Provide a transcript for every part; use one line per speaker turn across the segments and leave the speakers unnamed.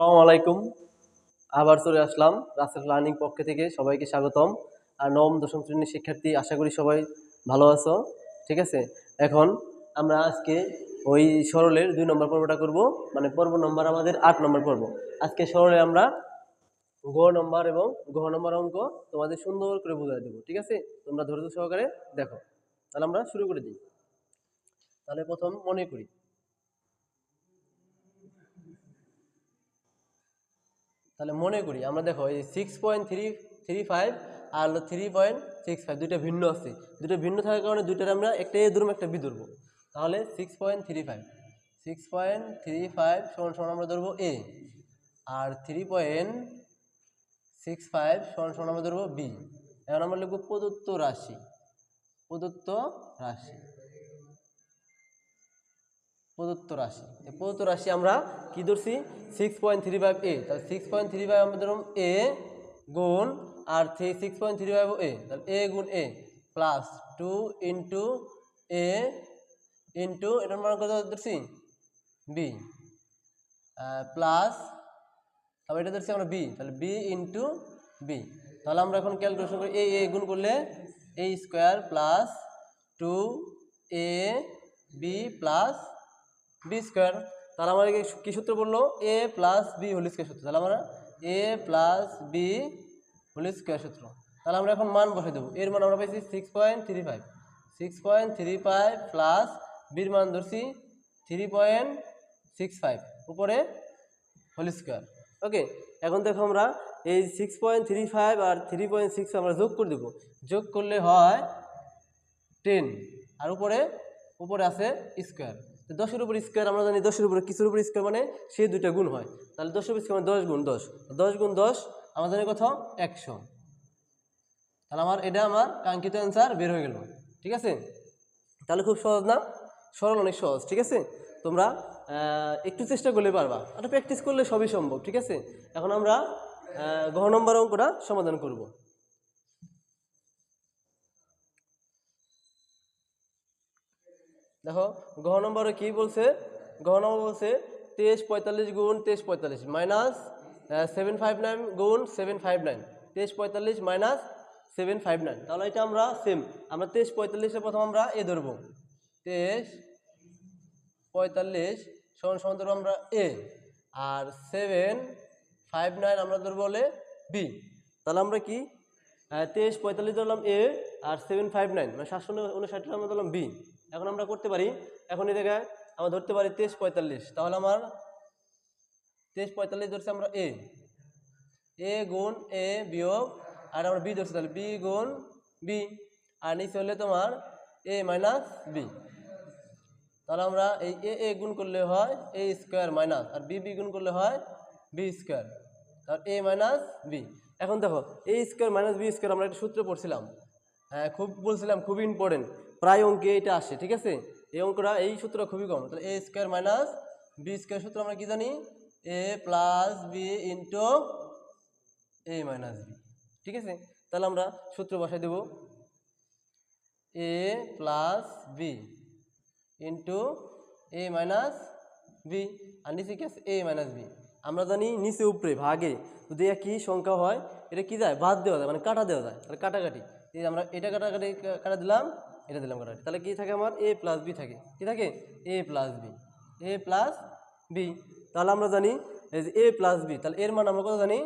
আসসালামু আলাইকুম। আবার চলে আসলাম রাসেল লার্নিং পক্ষ থেকে সবাইকে স্বাগতম। আর নবম, দশম শ্রেণির শিক্ষার্থী, আশা করি সবাই ভালো আছো, ঠিক আছে? এখন আমরা আজকে ওই সরলের দুই নম্বর পর্বটা করব। মানে পর্ব নম্বর আমাদের আট নম্বর পর্ব। আজকে সরলে আমরা গ নম্বর এবং গহ নম্বর অঙ্ক তোমাদের সুন্দর করে বোঝাই দেবো, ঠিক আছে? তোমরা ধৈর্য সহকারে দেখো। তাহলে আমরা শুরু করে দিই। তাহলে প্রথম মনে করি। তাহলে মনে করি, আমরা দেখো এই six point three three five আর হলো থ্রি পয়েন্ট সিক্স ফাইভ দুইটা ভিন্ন আছে। দুটো ভিন্ন থাকার কারণে দুইটার আমরা একটা এ ধরবো একটা বি ধরবো। তাহলে six point three five six point three five সমান সমান আমরা ধরবো এ। আর থ্রি পয়েন্ট সিক্স ফাইভ সমান সমান আমরা ধরবো বি। এখন আমরা লিখব প্রদত্ত রাশি। প্রদত্ত রাশি। প্রদত্ত রাশি। এই প্রদত্ত রাশি আমরা কি ধরছি? Six point three five A তাহলে সিক্স পয়েন্ট থ্রি ফাইভ আমরা ধরুন এ গুণ আর three six point three five A তাহলে এ গুণ A plus two into A into এটার মান কত ধরছি? বি প্লাস তারপর এটা ধরছি আমরা বি তাহলে বি ইন্টু বি তাহলে আমরা এখন ক্যালকুলেশন করি এ এ গুণ করলে A square plus two A B plus B square তাহলে আমাদের কী সূত্র বলল? A plus B whole square সূত্র। তাহলে আমরা A plus B whole square সূত্র। তাহলে আমরা এখন মান বসে দেবো। এর মান আমরা পাইছি six point three five six point three five plus বির মান ধরছি থ্রি পয়েন্ট সিক্স ফাইভ উপরে হোল স্কোয়ার ওকে এখন দেখো আমরা এই সিক্স পয়েন্ট থ্রি ফাইভ আর থ্রি পয়েন্ট সিক্স আমরা যোগ করে দেবো। যোগ করলে হয় টেন আর উপরে উপরে আছে স্কোয়ার দশের উপর স্কোয়ার আমরা জানি দশের উপরে কিছুর উপর স্কোয়ার মানে? সেই দুইটা গুণ হয়। তাহলে দশের উপর স্কোয়ার মানে দশ গুণ দশ। দশ গুণ দশ আমাদের জানি কত? একশো। তাহলে আমার, এটা আমার কাঙ্ক্ষিত অ্যান্সার বের হয়ে গেল। ঠিক আছে? তাহলে খুব সহজ না? সরল অনেক সহজ, ঠিক আছে? তোমরা একটু চেষ্টা করলে পারবা। আর প্র্যাকটিস করলে সবই সম্ভব, ঠিক আছে? এখন আমরা গহ নম্বর অঙ্কটা সমাধান করব। দেখো গহ নম্বরে কী বলছে? গহ নম্বর বলছে তেইশ পঁয়তাল্লিশ গুণ তেইশ পঁয়তাল্লিশ মাইনাস সেভেন ফাইভ নাইন গুণ সেভেন ফাইভ নাইন তেইশ পঁয়তাল্লিশ মাইনাস সেভেন ফাইভ নাইন তাহলে এটা আমরা সেম আমরা তেইশ পঁয়তাল্লিশে প্রথম আমরা এ ধরবো। তেইশ পঁয়তাল্লিশ সমান সমান ধরবো আমরা এ। আর সেভেন ফাইভ নাইন আমরা ধরবো বলে বি। তাহলে আমরা কি? তেইশ পঁয়তাল্লিশ ধরলাম এ আর সেভেন ফাইভ নাইন মানে সাতশো উনষাট আমরা ধরলাম বি এখন আমরা করতে পারি, এখন এই জায়গায় আমরা ধরতে পারি তেইশ পঁয়তাল্লিশ, তাহলে আমার তেইশ পঁয়তাল্লিশ ধরছি আমরা এ এ গুণ এ বিয়োগ, আর আমরা বি ধরছি তাহলে বি গুণ বি আর নিচে হলে তোমার এ মাইনাস বি তাহলে আমরা এই এ এ গুণ করলে হয় এ স্কোয়ার মাইনাস আর বি বি গুণ করলে হয় বি স্কোয়ার তাহলে এ মাইনাস বি এখন দেখো A square minus B square আমরা একটা সূত্র পড়ছিলাম। খুব বলছিলাম, খুব ইম্পর্টেন্ট প্রায় অঙ্কে এটা আসে, ঠিক আছে? এই অঙ্কটা, এই সূত্র খুবই কম। তাহলে A square minus B square সূত্র আমরা কি জানি? A plus B into A minus B ঠিক আছে? তাহলে আমরা সূত্র বসাই দেব। A plus B into A minus B আর নিচে কি আছে? এ মাইনাস বি আমরা জানি নিচে উপরে, ভাগে। যদি একই সংখ্যা হয়, এটা কি যায়? বাদ দেওয়া যায় মানে কাটা দেওয়া যায়। তাহলে কাটাকাটি। এই আমরা এটা কাটাকাটি কাটা দিলাম, এটা দিলাম কাটাকাটি তাহলে কি থাকে আমার? এ প্লাস বি থাকে। কী থাকে? A plus B A plus B তাহলে আমরা জানি, এই যে এ প্লাস বি তাহলে এর মান আমরা কত জানি?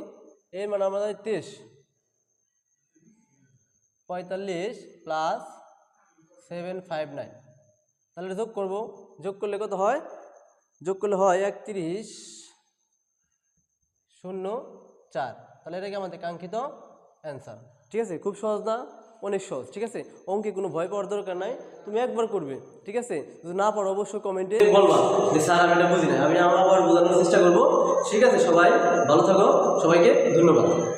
এর মান আমরা জানি তেইশ। পঁয়তাল্লিশ প্লাস সেভেন ফাইভ নাইন তাহলে যোগ করব। যোগ করলে কত হয়? যোগ করলে হয় একত্রিশ শূন্য চার। তাহলে এটাকে আমাদের কাঙ্ক্ষিত অ্যান্সার ঠিক আছে? খুব সহজ না? অনেক সহজ, ঠিক আছে? অঙ্কে কোনো ভয় পাওয়ার দরকার নাই, তুমি একবার করবে, ঠিক আছে? যদি না পারো অবশ্যই কমেন্টে বলবা যে স্যার আমি এটা বুঝি না, আমি আমার বোঝানোর চেষ্টা করব। ঠিক আছে সবাই, ভালো থাকো, সবাইকে ধন্যবাদ।